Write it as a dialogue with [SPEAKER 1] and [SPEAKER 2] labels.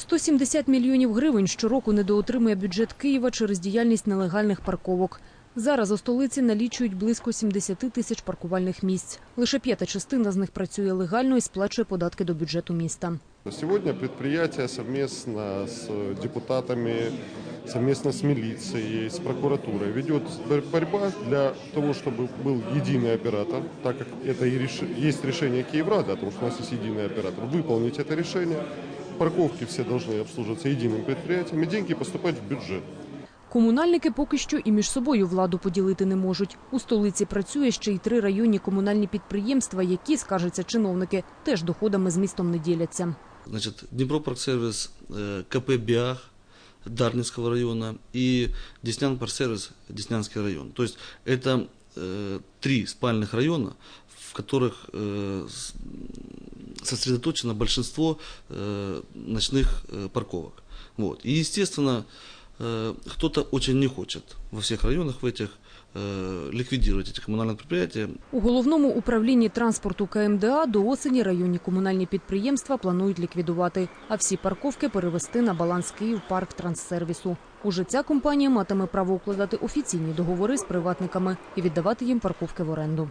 [SPEAKER 1] 170 мільйонів гривень щороку недоотримує бюджет Києва через діяльність нелегальних парковок. Зараз у столиці налічують близько 70 тисяч паркувальних місць. Лише п'ята частина з них працює легально і сплачує податки до бюджету міста.
[SPEAKER 2] Сегодня предприятие совместно с депутатами, совместно с милицией, с прокуратурой ведет бор- борьба для того, чтобы был единый оператор, так как это и реш- есть решение Киеврада, о том, что у нас есть единый оператор, выполнить это решение. Парковки все должны обслуживаться единым предприятием, и деньги поступать в бюджет.
[SPEAKER 1] Комунальники поки що і між собою владу поділити не можуть. У столиці працює ще й три районні комунальні підприємства, які, скаржаться чиновники, теж доходами з містом не діляться.
[SPEAKER 3] Значит, Днепропарксервис, э, КП «Биах» Дарницкого района и Деснян Парсервис Деснянский район. То есть это э, три спальных района, в которых э, с- сосредоточено большинство э, ночных э, парковок. Вот. И, естественно, э, кто-то очень не хочет во всех районах в этих э, ликвидировать эти коммунальные предприятия,
[SPEAKER 1] У головному управлінні транспорту КМДА до осені районні комунальні підприємства планують ліквідувати, а всі парковки перевести на баланс Київ парк транссервісу. Уже ця компанія матиме право укладати офіційні договори з приватниками і віддавати їм парковки в оренду.